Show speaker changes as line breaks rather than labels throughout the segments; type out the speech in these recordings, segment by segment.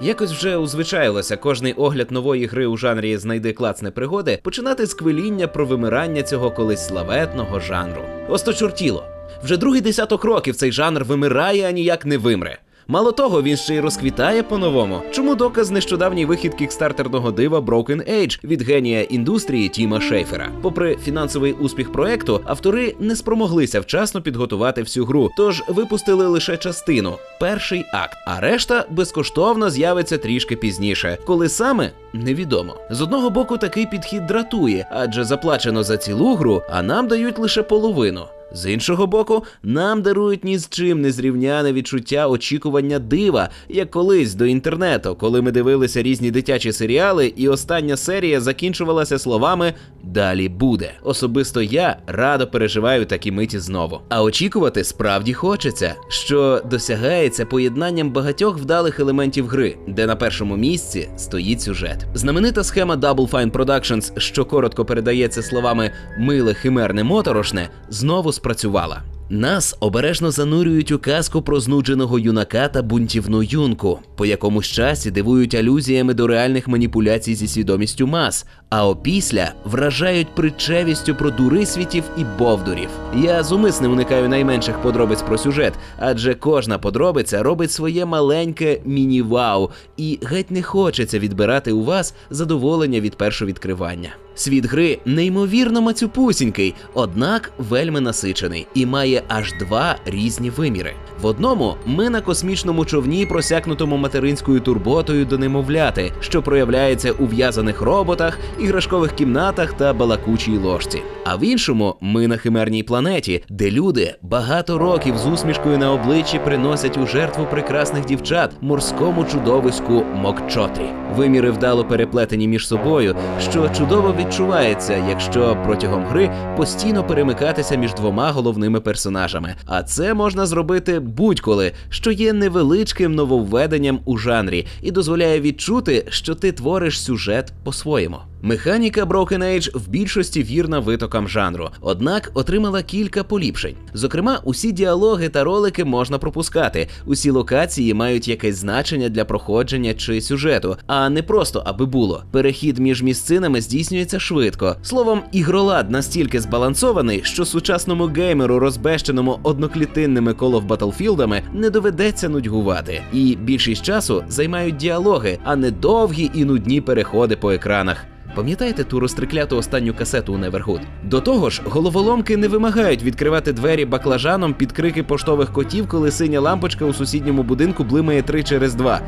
Якось вже узвичаїлося кожний огляд нової гри у жанрі знайди клацне пригоди починати з квиління про вимирання цього колись славетного жанру. Осточортіло. Вже другий десяток років цей жанр вимирає, а ніяк не вимре. Мало того, він ще й розквітає по-новому. Чому доказ нещодавній вихід кікстартерного дива Broken Age від генія індустрії Тіма Шейфера. Попри фінансовий успіх проекту, автори не спромоглися вчасно підготувати всю гру, тож випустили лише частину перший акт. А решта безкоштовно з'явиться трішки пізніше, коли саме невідомо. З одного боку, такий підхід дратує, адже заплачено за цілу гру, а нам дають лише половину. З іншого боку, нам дарують ні з чим не зрівняне відчуття очікування дива, як колись до інтернету, коли ми дивилися різні дитячі серіали, і остання серія закінчувалася словами Далі буде. Особисто я радо переживаю такі миті знову. А очікувати справді хочеться, що досягається поєднанням багатьох вдалих елементів гри, де на першому місці стоїть сюжет. Знаменита схема Double Fine Productions, що коротко передається словами миле химерне моторошне, знову спрацювала. Нас обережно занурюють у казку про знудженого юнака та бунтівну юнку, по якомусь часі дивують алюзіями до реальних маніпуляцій зі свідомістю мас, а опісля вражають притчевістю про дурисвітів і бовдурів. Я зумисне уникаю найменших подробиць про сюжет, адже кожна подробиця робить своє маленьке міні-вау, і геть не хочеться відбирати у вас задоволення від першого відкривання. Світ гри неймовірно мацюпусінький, однак вельми насичений і має аж два різні виміри. В одному ми на космічному човні, просякнутому материнською турботою до немовляти, що проявляється у в'язаних роботах, іграшкових кімнатах та балакучій ложці. А в іншому ми на химерній планеті, де люди багато років з усмішкою на обличчі приносять у жертву прекрасних дівчат морському чудовиську Мокчотрі. Виміри вдало переплетені між собою, що чудово відчувається, якщо протягом гри постійно перемикатися між двома головними персонажами. А це можна зробити будь-коли, що є невеличким нововведенням у жанрі і дозволяє відчути, що ти твориш сюжет по-своєму. Механіка Broken Age в більшості вірна витокам жанру, однак отримала кілька поліпшень. Зокрема, усі діалоги та ролики можна пропускати, усі локації мають якесь значення для проходження чи сюжету, а не просто аби було. Перехід між місцинами здійснюється швидко. Словом, ігролад настільки збалансований, що сучасному геймеру, розбещеному одноклітинними of Battlefield, не доведеться нудьгувати. І більшість часу займають діалоги, а не довгі і нудні переходи по екранах. Пам'ятаєте ту розтрикляту останню касету у Невергуд? До того ж, головоломки не вимагають відкривати двері баклажаном під крики поштових котів, коли синя лампочка у сусідньому будинку блимає три через два.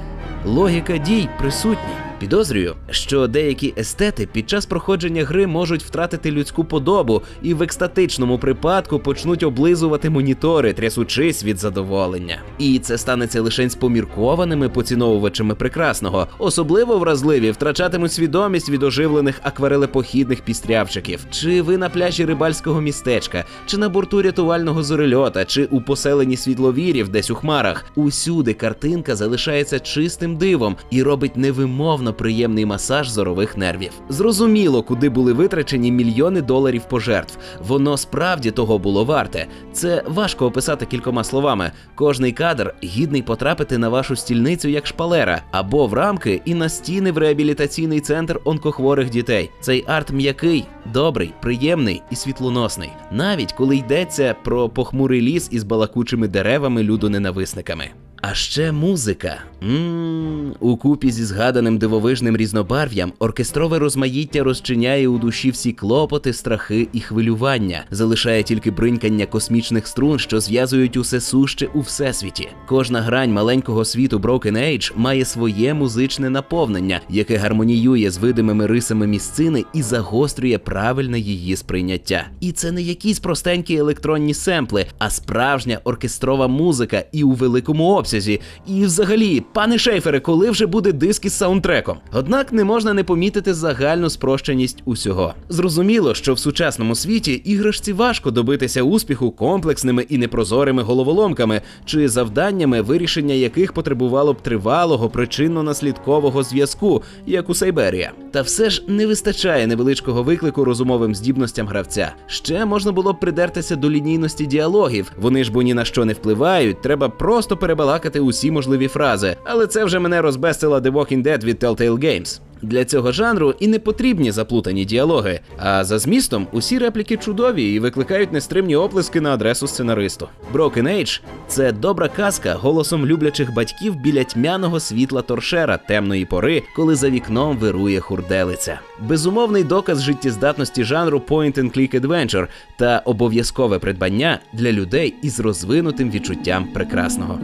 Логіка дій присутня. Підозрюю, що деякі естети під час проходження гри можуть втратити людську подобу і в екстатичному припадку почнуть облизувати монітори, трясучись від задоволення. І це станеться лише з поміркованими поціновувачами прекрасного. Особливо вразливі втрачатимуть свідомість від оживлених акварелепохідних пістрявчиків. Чи ви на пляжі рибальського містечка, чи на борту рятувального зорельота, чи у поселенні світловірів, десь у хмарах. Усюди картинка залишається чистим дивом і робить невимовно приємний масаж зорових нервів. Зрозуміло, куди були витрачені мільйони доларів пожертв. Воно справді того було варте. Це важко описати кількома словами. Кожний кадр гідний потрапити на вашу стільницю як шпалера, або в рамки і на стіни в реабілітаційний центр онкохворих дітей. Цей арт м'який, добрий, приємний і світлоносний, навіть коли йдеться про похмурий ліс із балакучими деревами людоненависниками. А ще музика. Ммм, купі зі згаданим дивовижним різнобарв'ям оркестрове розмаїття розчиняє у душі всі клопоти, страхи і хвилювання, залишає тільки бринькання космічних струн, що зв'язують усе суще у всесвіті. Кожна грань маленького світу Broken Age має своє музичне наповнення, яке гармоніює з видимими рисами місцини і загострює правильне її сприйняття. І це не якісь простенькі електронні семпли, а справжня оркестрова музика і у великому обсязі. І взагалі, пане Шейфере, коли вже буде диск із саундтреком? Однак не можна не помітити загальну спрощеність усього. Зрозуміло, що в сучасному світі іграшці важко добитися успіху комплексними і непрозорими головоломками чи завданнями, вирішення яких потребувало б тривалого причинно-наслідкового зв'язку, як у Сайберія. Та все ж не вистачає невеличкого виклику розумовим здібностям гравця. Ще можна було б придертися до лінійності діалогів. Вони ж бо ні на що не впливають, треба просто перебалакати проплакати усі можливі фрази, але це вже мене розбестила The Walking Dead від Telltale Games. Для цього жанру і не потрібні заплутані діалоги. А за змістом усі репліки чудові і викликають нестримні оплески на адресу сценаристу. Broken Age – це добра казка голосом люблячих батьків біля тьмяного світла торшера темної пори, коли за вікном вирує хурделиця. Безумовний доказ життєздатності жанру point-and-click adventure та обов'язкове придбання для людей із розвинутим відчуттям прекрасного.